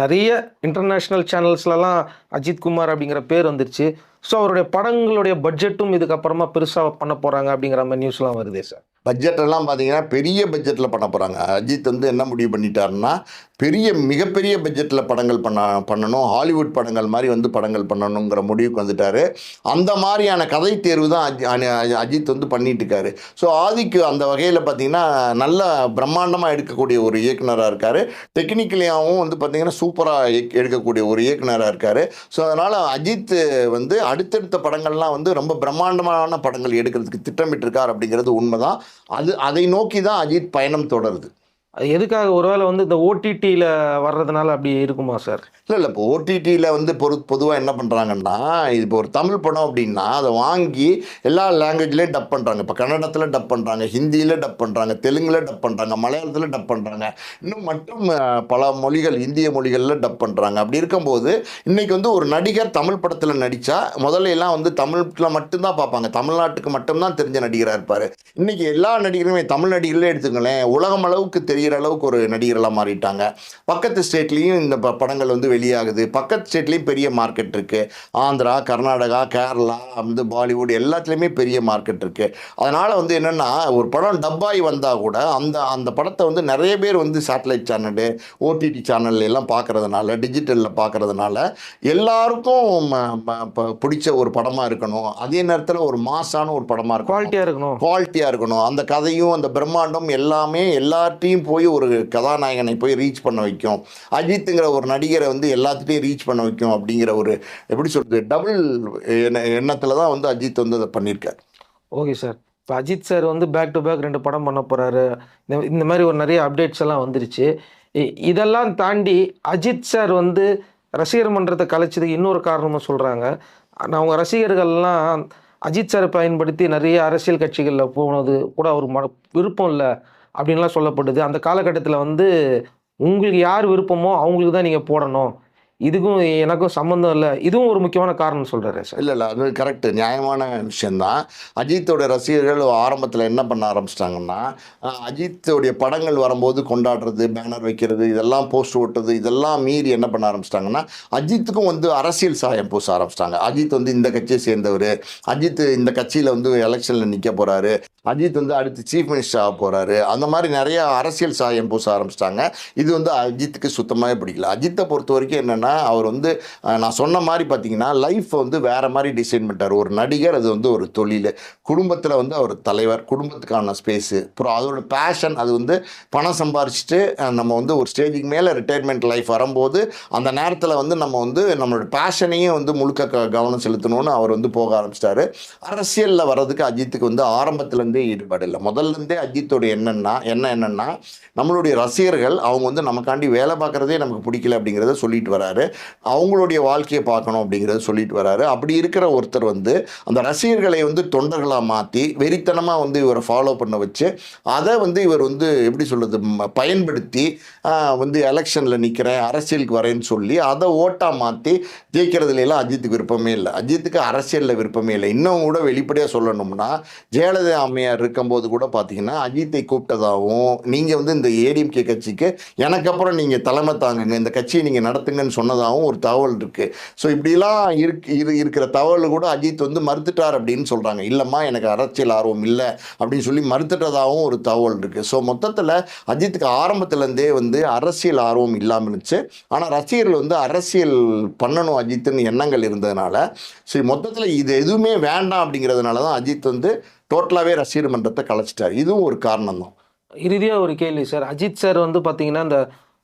நிறைய இன்டர்நேஷ்னல் சேனல்ஸ்லலாம் அஜித் குமார் அப்படிங்கிற பேர் வந்துருச்சு. ஸோ அவருடைய படங்களுடைய பட்ஜெட்டும் இதுக்கப்புறமா பெருசாக பண்ண போகிறாங்க அப்படிங்கிற மாதிரி நியூஸ்லாம் வருதே சார் பட்ஜெட் எல்லாம் பார்த்தீங்கன்னா பெரிய பட்ஜெட்டில் பண்ண போகிறாங்க அஜித் வந்து என்ன முடிவு பண்ணிட்டாருன்னா பெரிய மிகப்பெரிய பட்ஜெட்டில் படங்கள் பண்ண பண்ணணும். ஹாலிவுட் படங்கள் மாதிரி வந்து படங்கள் பண்ணணுங்கிற முடிவுக்கு வந்துட்டாரு. அந்த மாதிரியான கதை தேர்வு தான் அஜி- அஜித் வந்து பண்ணிட்டு இருக்காரு ஸோ ஆதிக்கு அந்த வகையில் பார்த்தீங்கன்னா நல்ல பிரம்மாண்டமாக எடுக்கக்கூடிய ஒரு இயக்குனராக இருக்கார். டெக்னிக்கலியாகவும் வந்து பார்த்தீங்கன்னா சூப்பராக எடுக்கக்கூடிய ஒரு இயக்குனராக இருக்கார். ஸோ அதனால் அஜித் வந்து அடுத்தடுத்த படங்கள்லாம் வந்து ரொம்ப பிரம்மாண்டமான படங்கள் எடுக்கிறதுக்கு திட்டமிட்டிருக்கார் அப்படிங்கிறது உண்மை தான் அது அதை நோக்கி தான் அஜித் பயணம் தொடருது. எதுக்காக? ஒருவேளை வந்து இந்த ஓடிடியில் வர்றதுனால அப்படி இருக்குமா சார்? இல்லை இல்லை. இப்போ ஓடிடியில் வந்து பொரு பொதுவாக என்ன பண்ணுறாங்கன்னா இது இப்போ ஒரு தமிழ் படம் அப்படின்னா அதை வாங்கி எல்லா லாங்குவேஜ்லேயும் டப் பண்ணுறாங்க இப்போ கன்னடத்தில் டப் பண்ணுறாங்க ஹிந்தியில் டப் பண்ணுறாங்க தெலுங்கில் டப் பண்ணுறாங்க மலையாளத்தில் டப் பண்ணுறாங்க இன்னும் மற்றும் பல மொழிகள் இந்திய மொழிகளில் டப் பண்ணுறாங்க அப்படி இருக்கும்போது இன்றைக்கி வந்து ஒரு நடிகர் தமிழ் படத்தில் நடித்தா முதல்ல எல்லாம் வந்து தமிழில் மட்டும்தான் பார்ப்பாங்க. தமிழ்நாட்டுக்கு மட்டும்தான் தெரிஞ்ச நடிகராக இருப்பார். இன்றைக்கி எல்லா நடிகருமே தமிழ் நடிகர்களே எடுத்துக்கங்களேன் உலகம் அளவுக்கு தெரிகிற அளவுக்கு ஒரு நடிகர்களாக மாறிட்டாங்க. பக்கத்து ஸ்டேட்லேயும் இந்த படங்கள் வந்து வெளியாகுது. பக்கத்து ஸ்டேட்லேயும் பெரிய மார்க்கெட் இருக்குது ஆந்திரா கர்நாடகா கேரளா வந்து பாலிவுட் எல்லாத்துலேயுமே பெரிய மார்க்கெட் இருக்குது அதனால் வந்து என்னென்னா ஒரு படம் டப்பாய் வந்தால் கூட அந்த அந்த படத்தை வந்து நிறைய பேர் வந்து சேட்டலைட் சேனலு ஓடிடி சேனல் எல்லாம் பார்க்கறதுனால டிஜிட்டலில் பார்க்கறதுனால எல்லாருக்கும் பிடிச்ச ஒரு படமாக இருக்கணும். அதே நேரத்தில் ஒரு மாசான ஒரு படமாக இருக்கும் குவாலிட்டியாக இருக்கணும். குவாலிட்டியாக இருக்கணும். அந்த கதையும் அந்த பிரம்மாண்டம் எல்லாமே எல்லார்ட்டையும் போய் ஒரு கதாநாயகனை போய் ரீச் பண்ண வைக்கும். அஜித்துங்கிற ஒரு நடிகரை வந்து எல்லாத்துலேயும் ரீச் பண்ண வைக்கும் அப்படிங்கிற ஒரு எப்படி சொல்கிறது டபுள் எண்ணத்தில் தான் வந்து அஜித் வந்து அதை பண்ணியிருக்கார். ஓகே சார் இப்போ அஜித் சார் வந்து பேக் டு பேக் ரெண்டு படம் பண்ண போகிறாரு இந்த இந்த மாதிரி ஒரு நிறைய அப்டேட்ஸ் எல்லாம் வந்துருச்சு. இ- இதெல்லாம் தாண்டி அஜித் சார் வந்து ரசிகர் மன்றத்தை கலைச்சதுக்கு இன்னொரு காரணமும் சொல்கிறாங்க அவங்க ரசிகர்கள்லாம் அஜித் சாரை பயன்படுத்தி நிறைய அரசியல் கட்சிகளில் போனது கூட அவர் ம விருப்பம் இல்லை அப்படின்லாம் சொல்லப்படுது அந்த காலகட்டத்தில் வந்து உங்களுக்கு யார் விருப்பமோ அவங்களுக்கு தான் நீங்கள் போடணும். இதுக்கும் எனக்கும் சம்மந்தம் இல்லை. இதுவும் ஒரு முக்கியமான காரணம் சொல்கிறாரு சார். இல்லை இல்லை அது கரெக்டு நியாயமான விஷயந்தான் அஜித்தோட ரசிகர்கள் ஆரம்பத்தில் என்ன பண்ண ஆரம்பிச்சிட்டாங்கன்னா அஜித்தோடைய படங்கள் வரும்போது கொண்டாடுறது பேனர் வைக்கிறது இதெல்லாம் போஸ்ட் ஓட்டுறது இதெல்லாம் மீறி என்ன பண்ண ஆரம்பிச்சிட்டாங்கன்னா அஜித்துக்கும் வந்து அரசியல் சாயம் பூச ஆரம்பிச்சிட்டாங்க. அஜித் வந்து இந்த கட்சியை சேர்ந்தவர். அஜித் இந்த கட்சியில் வந்து எலெக்ஷனில் நிற்க போகிறாரு அஜித் வந்து அடுத்து சீஃப் மினிஸ்டர் ஆக போகிறாரு அந்த மாதிரி நிறையா அரசியல் சாயம் பூச ஆரம்பிச்சிட்டாங்க. இது வந்து அஜித்துக்கு சுத்தமாகவே பிடிக்கல. அஜித்தை பொறுத்த வரைக்கும் என்னென்னா அவர் வந்து நான் சொன்ன மாதிரி பார்த்தீங்கன்னா லைஃப் வந்து வேறு மாதிரி டிசைன் பண்ணிட்டார். ஒரு நடிகர் அது வந்து ஒரு தொழில். குடும்பத்தில் வந்து அவர் தலைவர் குடும்பத்துக்கான ஸ்பேஸு. அப்புறம் அதோட பேஷன் அது வந்து பணம் சம்பாரிச்சிட்டு நம்ம வந்து ஒரு ஸ்டேஜுக்கு மேலே ரிட்டையர்மெண்ட் லைஃப் வரும்போது அந்த நேரத்தில் வந்து நம்ம வந்து நம்மளோட பேஷனையும் வந்து முழுக்க க- கவனம் செலுத்தணும்னு அவர் வந்து போக ஆரம்பிச்சிட்டாரு. அரசியலில் வர்றதுக்கு அஜித்துக்கு வந்து ஆரம்பத்துலேருந்தே ஈடுபாடு இல்லை. முதல்லேருந்தே அஜித்தோட என்னென்னா என்ன என்னென்னா நம்மளுடைய ரசிகர்கள் அவங்க வந்து நமக்காண்டி வேலை பார்க்குறதே நமக்கு பிடிக்கல அப்படிங்கிறத சொல்லிட்டு வராரு. அவங்களுடைய வாழ்க்கையை பார்க்கணும் அப்படிங்கிறத சொல்லிட்டு வராரு. அப்படி இருக்கிற ஒருத்தர் வந்து அந்த ரசிகர்களை வந்து தொண்டர்களாக மாற்றி வெறித்தனமாக வந்து இவரை ஃபாலோ பண்ண வச்சு அதை வந்து இவர் வந்து எப்படி சொல்கிறது பயன்படுத்தி வந்து எலெக்ஷனில் நிற்கிறேன் அரசியலுக்கு வரேன்னு சொல்லி அதை ஓட்டாக மாற்றி ஜெயிக்கிறதுலாம் அஜித்துக்கு விருப்பமே இல்லை. அஜித்துக்கு அரசியலில் விருப்பமே இல்லை. இன்னும் கூட வெளிப்படையாக சொல்லணும்னா ஜெயலலிதா அம்மையார் இருக்கும்போது கூட பார்த்தீங்கன்னா அஜித்தை கூப்பிட்டதாகவும் நீங்கள் வந்து இந்த ஏடிஎம்கே கட்சிக்கு எனக்கு அப்புறம் நீங்கள் தலைமை தாங்குங்க இந்த கட்சியை நீங்கள் நடத்துங்கன்னு சொன்னதாகவும் ஒரு தகவல் இருக்குது ஸோ இப்படிலாம் இருக்கு இரு இருக்கிற தகவல் கூட அஜித் வந்து மறுத்துட்டார் அப்படின்னு சொல்கிறாங்க இல்லைம்மா எனக்கு அரசியல் ஆர்வம் இல்லை அப்படின்னு சொல்லி மறுத்துட்டதாகவும் ஒரு தகவல் இருக்குது ஸோ மொத்தத்தில் அஜித்துக்கு ஆரம்பத்துலேருந்தே வந்து அரசியல் ஆர்வம் இல்லாமல் இருந்துச்சு. ஆனால் ரசிகர்கள் வந்து அரசியல் பண்ணணும் அஜித்துன்னு எண்ணங்கள் இருந்ததுனால சரி மொத்தத்தில் இது எதுவுமே வேண்டாம் அப்படிங்கிறதுனால தான் அஜித் வந்து டோட்டலாகவே ரசிகர் மன்றத்தை கலைச்சிட்டார். இதுவும் ஒரு காரணம் தான் இறுதியாக ஒரு கேள்வி சார். அஜித் சார் வந்து பார்த்தீங்கன்னா இந்த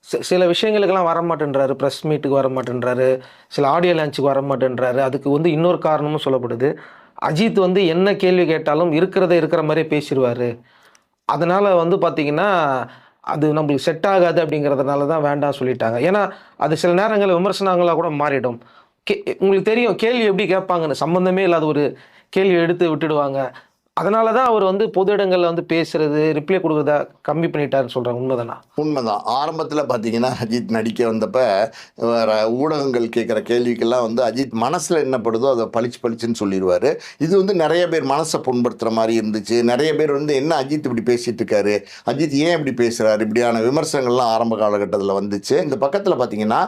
சில விஷயங்களுக்கெல்லாம் வர மாட்டேன்றாரு ப்ரெஸ் மீட்டுக்கு வர மாட்டேன்றாரு சில ஆடியோ லான்ச்சுக்கு வர மாட்டேன்றாரு அதுக்கு வந்து இன்னொரு காரணமும் சொல்லப்படுது. அஜித் வந்து என்ன கேள்வி கேட்டாலும் இருக்கிறத இருக்கிற மாதிரியே பேசிடுவார். அதனால் வந்து பார்த்திங்கன்னா அது நம்மளுக்கு செட் ஆகாது அப்படிங்கிறதுனால தான் வேண்டாம் சொல்லிட்டாங்க. ஏன்னா அது சில நேரங்களில் விமர்சனங்களாக கூட மாறிடும். கே உங்களுக்கு தெரியும் கேள்வி எப்படி கேட்பாங்கன்னு. சம்மந்தமே இல்லாத ஒரு கேள்வி எடுத்து விட்டுடுவாங்க. அதனால தான் அவர் வந்து பொது இடங்களில் வந்து பேசுறது ரிப்ளை கொடுக்குறதா கம்மி பண்ணிட்டாருன்னு சொல்கிறாங்க உண்மைதானா? உண்மைதான். ஆரம்பத்தில் பார்த்தீங்கன்னா அஜித் நடிக்க வந்தப்ப வேறு ஊடகங்கள் கேட்குற கேள்விக்கெல்லாம் வந்து அஜித் மனசில் என்னப்படுதோ அதை பளிச்சு பளிச்சுன்னு சொல்லிடுவார். இது வந்து நிறைய பேர் மனசை புண்படுத்துகிற மாதிரி இருந்துச்சு. நிறைய பேர் வந்து என்ன அஜித் இப்படி பேசிகிட்டு இருக்காரு? அஜித் ஏன் இப்படி பேசுகிறாரு இப்படியான விமர்சனங்கள்லாம் ஆரம்ப காலகட்டத்தில் வந்துச்சு. இந்த பக்கத்தில் பார்த்தீங்கன்னா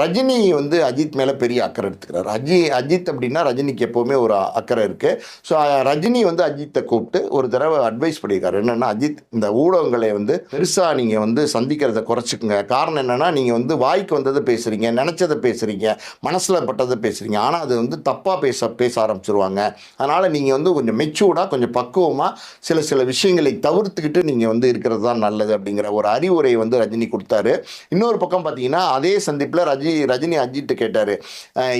ரஜினி வந்து அஜித் மேலே பெரிய அக்கறை எடுத்துக்கிறார். அஜி அஜித் அப்படின்னா ரஜினிக்கு எப்போவுமே ஒரு அக்கறை இருக்குது ஸோ ரஜினி வந்து அஜித்தை கூப்பிட்டு ஒரு தடவை அட்வைஸ் பண்ணியிருக்காரு. என்னென்னா அஜித் இந்த ஊடகங்களை வந்து பெருசாக நீங்கள் வந்து சந்திக்கிறத குறைச்சிக்குங்க. காரணம் என்னென்னா நீங்கள் வந்து வாய்க்கு வந்ததை பேசுகிறீங்க நினச்சதை பேசுகிறீங்க மனசில் பட்டதை பேசுகிறீங்க ஆனால் அது வந்து தப்பாக பேச பேச ஆரம்பிச்சிருவாங்க. அதனால் நீங்கள் வந்து கொஞ்சம் மெச்சூர்டாக கொஞ்சம் பக்குவமாக சில சில விஷயங்களை தவிர்த்துக்கிட்டு நீங்கள் வந்து இருக்கிறது தான் நல்லது அப்படிங்கிற ஒரு அறிவுரை வந்து ரஜினி கொடுத்தாரு. இன்னொரு பக்கம் பார்த்தீங்கன்னா அதே சந்திப்பில் ரஜி ரஜினி அஜித்தை கேட்டார்.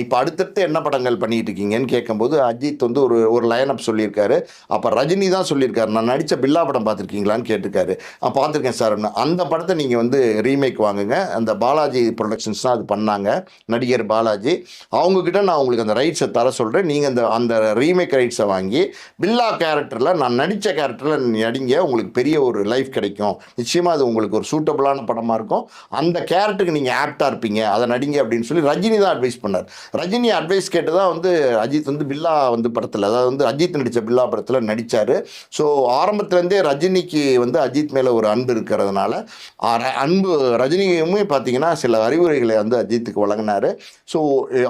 இப்போ அடுத்தடுத்து என்ன படங்கள் பண்ணிகிட்டு இருக்கீங்கன்னு கேட்கும்போது அஜித் வந்து ஒரு ஒரு லைனப் சொல்லியிருக்காரு. அப்போ ரஜினி தான் சொல்லியிருக்காரு. நான் நடித்த பில்லா படம் பார்த்துருக்கீங்களான்னு கேட்டிருக்காரு. நான் பார்த்துருக்கேன் சார். அந்த படத்தை நீங்கள் வந்து ரீமேக் வாங்குங்க. அந்த பாலாஜி ப்ரொடக்ஷன்ஸ் தான் அது பண்ணாங்க. நடிகர் பாலாஜி. அவங்கக்கிட்ட நான் உங்களுக்கு அந்த ரைட்ஸை தர சொல்கிறேன் நீங்கள் அந்த அந்த ரீமேக் ரைட்ஸை வாங்கி பில்லா கேரக்டரில் நான் நடித்த கேரக்டரில் நடிங்க. உங்களுக்கு பெரிய ஒரு லைஃப் கிடைக்கும். நிச்சயமாக அது உங்களுக்கு ஒரு சூட்டபுளான படமாக இருக்கும். அந்த கேரக்டருக்கு நீங்கள் ஆப்டாக இருப்பீங்க. அதை நடிங்க அப்படின்னு சொல்லி ரஜினி தான் அட்வைஸ் பண்ணார். ரஜினி அட்வைஸ் கேட்டு தான் வந்து அஜித் வந்து பில்லா வந்து படத்தில் அதாவது வந்து அஜித் நடித்த பில்லா படத்தில் நடித்தார் ஸோ ஆரம்பத்துலேருந்தே ரஜினிக்கு வந்து அஜித் மேலே ஒரு அன்பு இருக்கிறதுனால அன்பு ரஜினியுமே பார்த்தீங்கன்னா சில அறிவுரைகளை வந்து அஜித்துக்கு வழங்கினார். ஸோ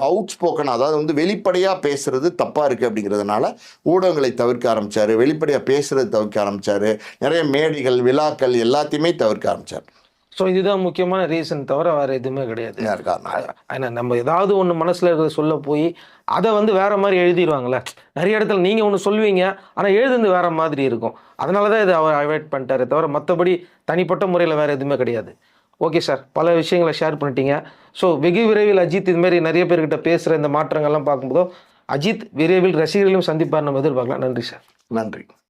அவுட் ஸ்போக்கன் அதாவது வந்து வெளிப்படையாக பேசுகிறது தப்பாக இருக்குது அப்படிங்கிறதுனால ஊடகங்களை தவிர்க்க ஆரம்பித்தார் வெளிப்படையாக பேசுகிறது தவிர்க்க ஆரம்பித்தார் நிறைய மேடைகள் விழாக்கள் எல்லாத்தையுமே தவிர்க்க ஆரம்பித்தார் ஸோ இதுதான் முக்கியமான ரீசன் தவிர வேறு எதுவுமே கிடையாது. ஏன்னா நம்ம ஏதாவது ஒன்று மனசில் இருக்கிறத சொல்ல போய் அதை வந்து வேற மாதிரி எழுதிடுவாங்கல்ல நிறைய இடத்துல நீங்கள் ஒன்று சொல்லுவீங்க ஆனால் எழுதுந்து வேற மாதிரி இருக்கும். அதனால தான் இதை அவர் அவாய்ட் பண்ணிட்டாரே தவிர மற்றபடி தனிப்பட்ட முறையில் வேறு எதுவுமே கிடையாது. ஓகே சார் பல விஷயங்களை ஷேர் பண்ணிட்டீங்க. ஸோ வெகு விரைவில் அஜித் இதுமாரி நிறைய பேர்கிட்ட பேசுகிற இந்த மாற்றங்கள்லாம் பார்க்கும்போது அஜித் விரைவில் ரசிகர்களையும் சந்திப்பார் நம்ம எதிர்பார்க்கலாம். நன்றி சார் நன்றி.